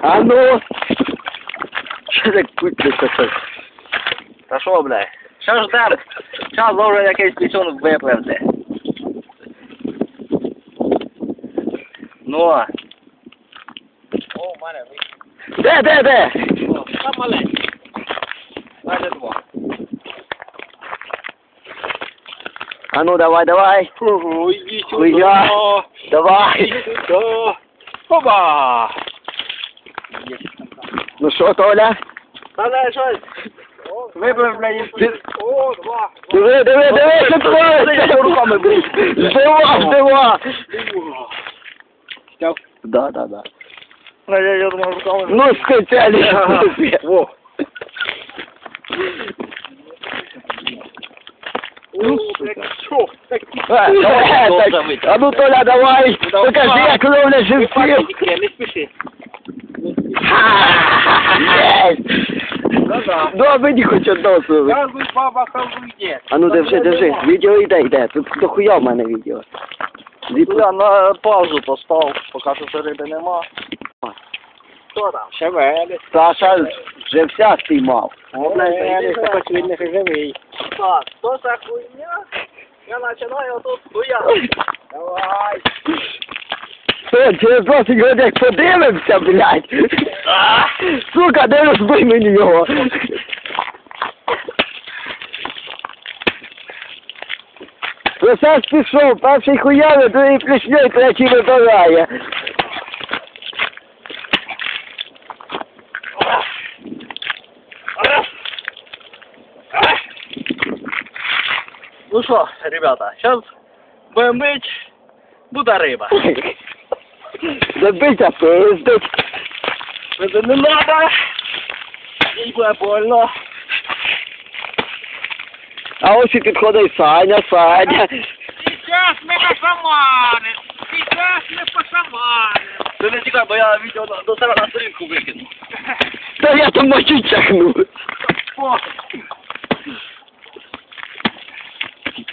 А ну! Що за кутниця це? Та що, блядь? Що ждем? Зараз должен якийсь пісюн випливти. Ну. О, у мене Де, де, де? вийшло. Там маленький. Майже два. А ну давай, давай. Ого, іди сюди. Хуя. Давай. Іди сюди. Опа! Ну що, Толя? Та дай щось. Виплив, блядь, Ти- О, два. Диви, диви, диви, що твориться? руками бери. Жива, жива. Да, да, да. Я, я думав, руками. Ну, спеціаліст. Во. Ну, блядь, що? Так, Е, е, так, А ну, Толя, давай. Покажи, як ловлять живців. тільки, не спіши. Да-да. Ну, а мені хоч одного слово. Газуй, баба, газуй, є. А ну, держи, держи. Відео йде, йде. Тут дохуя в мене відео. Звідки? Я на паузу постав, поки що це риби нема. Хто там? Шевелить. Саша вже вся спіймав. Це хоч він не живий. Так, що за хуйня? Я починаю тут хуя. Давай. Що, через 20 годин як подивимося, блядь. Сука, де розбий мені його. Процес пішов, перший хуяви, другий плюсньой, третій вибирає. Ну що, ребята, зараз будемо мить, буде риба. Забийся, пиздить. Це не надо. Їй буде больно. А ось і підходить Саня, Саня. Сейчас ми пошаманим. Сейчас ми пошаманим. Ти не тікай, бо я відео до- до себе на сторінку викину. Та я там мочу чахну. О,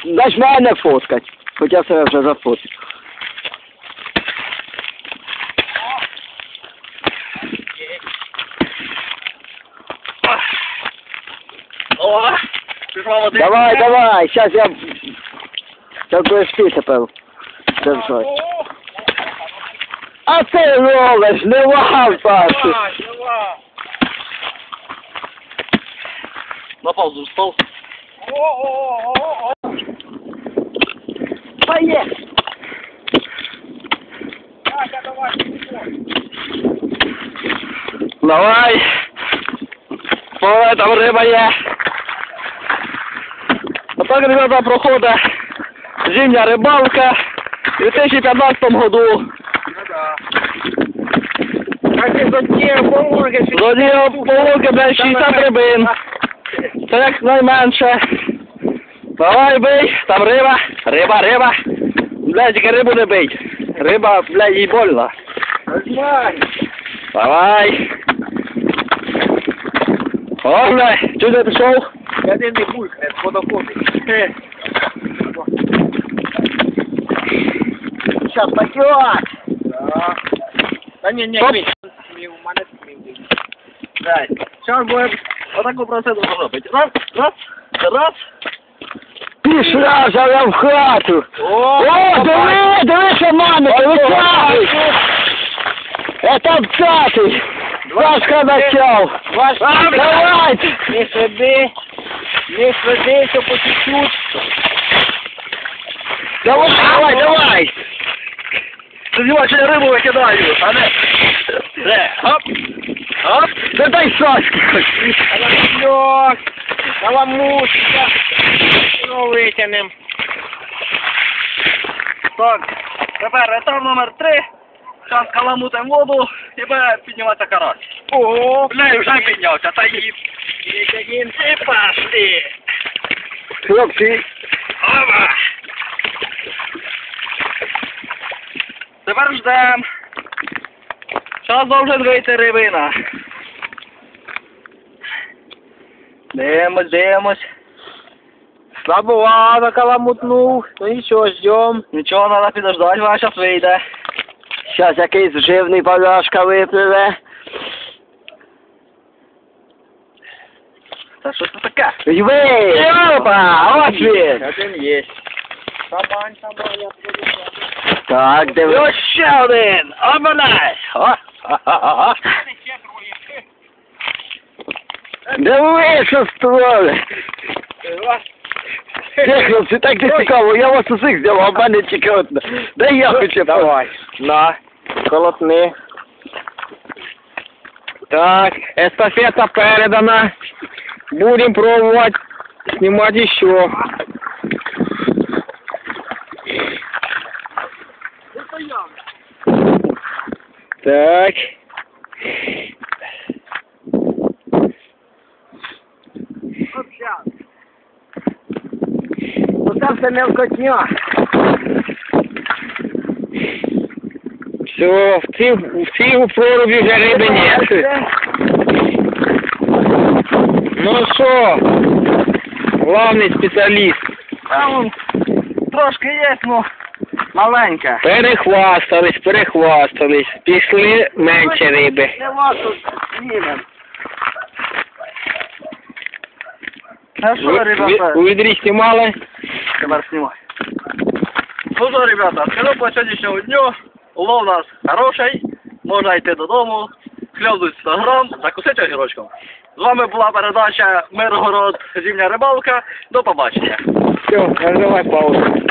Дасть мене фоткать. Хоча себе вже зафотив. Води. Давай, давай, сейчас я... Ти тепер держать. А ти ловиш, не. Давай, давай. На паузу є. Вася, давай. Ой, там риба є. Отак, ребята, проходить зимня рибалка у 2015 году. Ну-да. А ти за ті полурги З однієї полуки, блядь, 60 рибин. Це як найменше. Давай бий, там риба, риба, риба. Блядь, тільки рибу не бий. Риба, блядь, їй больно. Знай. Давай. О, блядь, чого ти пішов? Я не булькне, подоходить. Е. Щас пойдет. Да. Та ні, ні, Оп. ні. Смів, у мене смів. Дай. Зараз будемо отаку процедуру робити. Раз, раз, раз. Пішла ж я в хату. О, О, диви, диви, що мами, диви, цятий. Это цятий. Сашка начал. Ваш Давай. Не сиди, не що по чуть-чуть. Давай, давай, давай. Тоді я рибу викидаю, а не... Де, оп, оп. Да дай Сашке хоч. Льох, каламутка. Ну, витягнем. Так, тепер етап номер три. Зараз каламутимо воду і буде підніматися карась. Ого, Бля, і вже піднявся, та їм. витягнем і пошли. Хлопці, Опа. Тепер ждем. Зараз должен вийти рибина. Дивимось, дивимось. Слабовато каламутнув. Ну нічого, ждем. Нічого, треба підождати, вона зараз вийде. Щас якийсь живний поляшка випливе. Та що це таке? Ей, опа, ось він. Один є. Шамань, шамань, я приїду. Так, І диви. ось ще один! Обминай! О! Ха-ха-ха. Диви, що створи. Техно, це так не цікаво, я вас усіх взяв, а в мене тільки одне. Дай я хочу. Давай. На. Колотни. Так, естафета передана. Будем пробовать снимать еще. Так. Ну там все мелкотня. Все, в цій, в цій прорубі вже риби нет. Ну що, главний спеціаліст. Там трошки є, ну, маленька. Перехвастались, перехвастались. Пішли менше риби. Нема тут знімем. Ну що, ребята? У відрі знімали? Тепер знімай. Ну що, ребята, скажу по сьогоднішньому дню. Улов у нас хороший. Можна йти додому, хльобнуть 100 грам, закусити огірочком. З вами була передача Миргород Зімня рибалка. До побачення. Все, нажимай паузу.